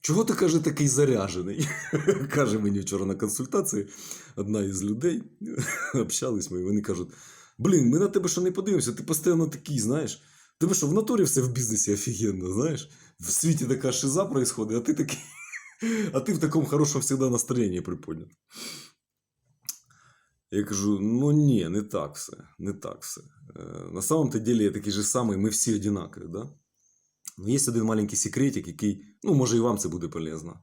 чого ти каже такий заряжений? каже мені вчора на консультації одна із людей. Общались ми, і вони кажуть: блін, ми на тебе що не подивимося, ти постійно такий, знаєш. Тебе що, в натурі все в бізнесі офігенно, знаєш? В світі така шиза происходить, а ти такий. А ти в такому хорошому всегда настроєнні приподнят. Я кажу: ну ні, не так все. Не так все. Е, На самом-то деле я такий же самий, ми всі одинакові, да? Ну, є один маленький секретик, який, ну, може, і вам це буде полезно.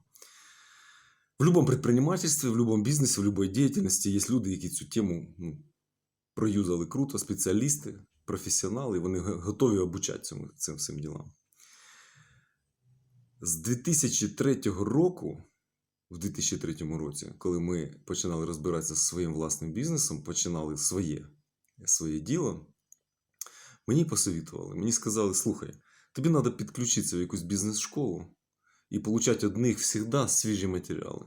В будь-якому предпринимательстві, в будь-якому бізнесі, в будь-якій діяльності є люди, які цю тему ну, проюзали круто, спеціалісти, професіонали, вони готові обучати цьому, цим всім ділам. З 2003 року, в 2003 році, коли ми починали розбиратися з своїм власним бізнесом, починали своє, своє діло, мені посовітували, мені сказали: слухай, тобі треба підключитися в якусь бізнес-школу і получати од них завжди свіжі матеріали.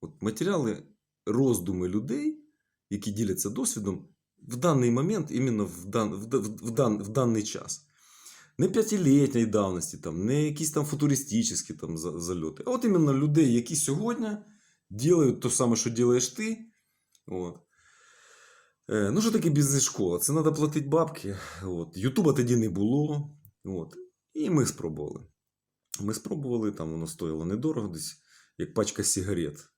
От матеріали, роздуми людей, які діляться досвідом в даний момент, іменно в, дан, в, д- в, дан, в даний час. Не п'ятилітньої давності, там, не якісь там футуристичні там, зальоти. А от іменно людей, які сьогодні роблять те саме, що робиш ти. От. Е, ну, що таке бізнес-школа? Це треба платити бабки. От. Ютуба тоді не було. От. І ми спробували. Ми спробували, там воно стояло недорого, десь як пачка сигарет.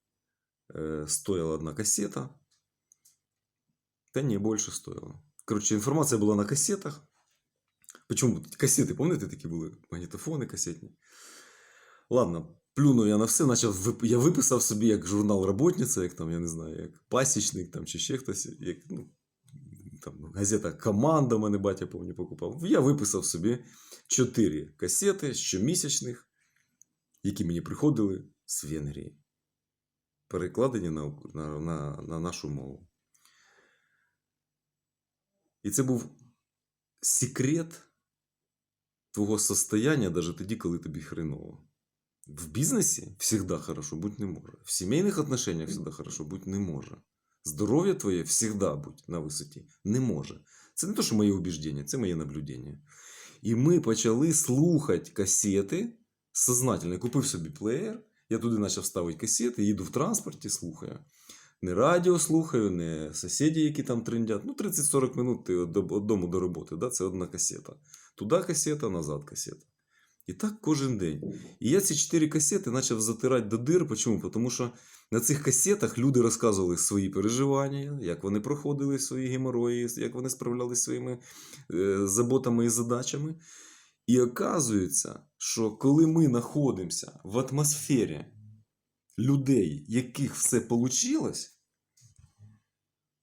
Е, стояла одна касета. Та ні, більше стояло. Коротше, інформація була на касетах. Причому касети, пам'ятаєте, такі були магнітофони касетні. Ладно, плюнув я на все, почав я виписав собі як журнал роботниця, як там, я не знаю, як пасічник там, чи ще хтось, як, ну, там, газета Команда, мене батя, пам'ятаю, покупав. Я виписав собі чотири касети щомісячних, які мені приходили з Венгрії, перекладені на, на, на, на нашу мову. І це був секрет твого состояння навіть тоді, коли тобі хреново. В бізнесі завжди хорошо бути не може. В сімейних отношениях завжди хорошо бути не може. Здоров'я твоє завжди бути на висоті не може. Це не то, що моє убіждення, це моє наблюдення. І ми почали слухати касети сознательно. Я купив собі плеєр, я туди почав ставити касети, їду в транспорті, слухаю. Не радіо слухаю, не сусіді, які там трендять. Ну, 30-40 минут ти від дому до роботи, да? це одна касета. Туди касета, назад касета. І так кожен день. І я ці чотири касети почав затирати до дир. Чому? Тому що на цих касетах люди розказували свої переживання, як вони проходили свої геморої, як вони справлялися своїми е, заботами і задачами. І оказується, що коли ми знаходимося в атмосфері людей, яких все вийшло,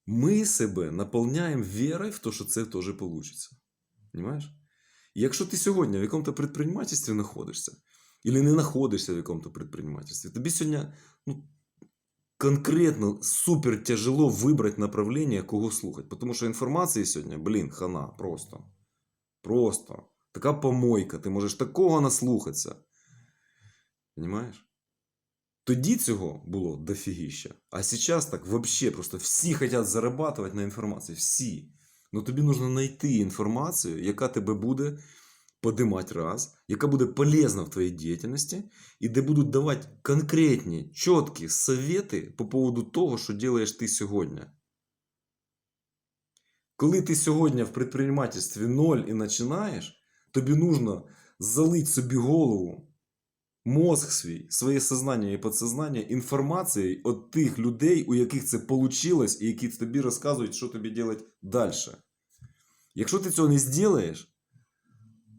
ми себе наповняємо вірою в те, що це теж вийде. Понимаєш? Якщо ти сьогодні в якому-то предпринимательстві знаходишся, або не знаходишся в якому-то предпринимательстві, тобі сьогодні ну, конкретно супер тяжело вибрати направлення, кого слухати. Тому що інформації сьогодні, блін, хана, просто. Просто. Така помойка, ти можеш такого наслухатися. Понимаєш? Тоді цього було дофігіща. А зараз так взагалі просто всі хочуть зарабатувати на інформації. Всі. Ну тобі потрібно знайти інформацію, яка тебе буде подимати раз, яка буде полезна в твоїй діяльності, і де будуть давати конкретні, чіткі совети по поводу того, що робиш ти сьогодні. Коли ти сьогодні в предпринимательстві ноль і починаєш, тобі нужно залити собі голову, мозг свій, своє сознання і підсознання інформацією від тих людей, у яких це вийшло, і які тобі розказують, що тобі робити далі. Якщо ти цього не зробиш,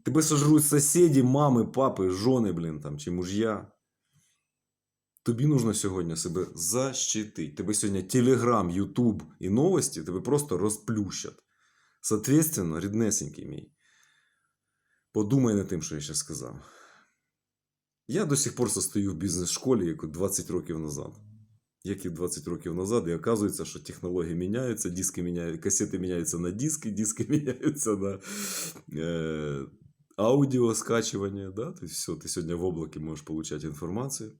тебе сожруть сусіди, мами, папи, жони, блін, там, чи муж'я. Тобі нужно сьогодні себе защитити. Тебе сьогодні Телеграм, Ютуб і новості тебе просто розплющать. Соответственно, ріднесенький мій. Подумай над тим, що я зараз сказав. Я до сих пор состою в бізнес-школі, як 20 років назад. Як і 20 років назад, і оказується, що технології міняються, диски міняють, касети міняються на диски, диски міняються на е, аудіо скачування. Да? Тобто все, ти сьогодні в облаке можеш отримати інформацію.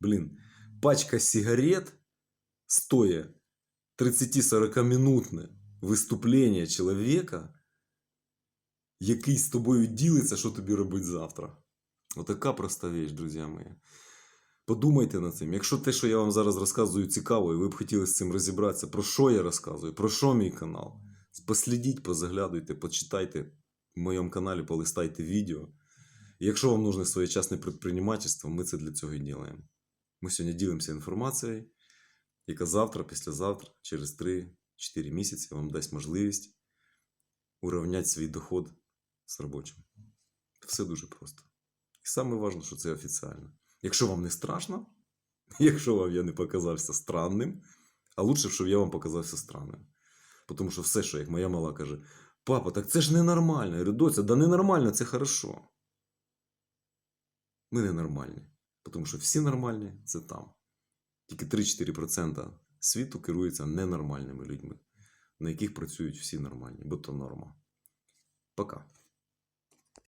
Блін, пачка сигарет стоя 30-40 минутне виступлення чоловіка, який з тобою ділиться, що тобі робити завтра. Отака проста віч, друзі мої. Подумайте над цим. Якщо те, що я вам зараз розказую, цікаво, і ви б хотіли з цим розібратися, про що я розказую, про що мій канал, послідіть, позаглядуйте, почитайте в моєму каналі, полистайте відео. І якщо вам нужне своєчасне предпринимательство, ми це для цього і робимо. Ми сьогодні ділимося інформацією, яка завтра, післязавтра, через 3-4 місяці вам дасть можливість урівняти свій доход з робочим. Все дуже просто. І саме важливо, що це офіціально. Якщо вам не страшно, якщо вам я не показався странним, а лучше, щоб я вам показався странним. Тому що все, що як моя мала каже, папа, так це ж ненормально. Я говорю, доця, да ненормально, це хорошо. Ми ненормальні. Тому що всі нормальні це там. Тільки 3-4% світу керується ненормальними людьми, на яких працюють всі нормальні, бо то норма. Пока.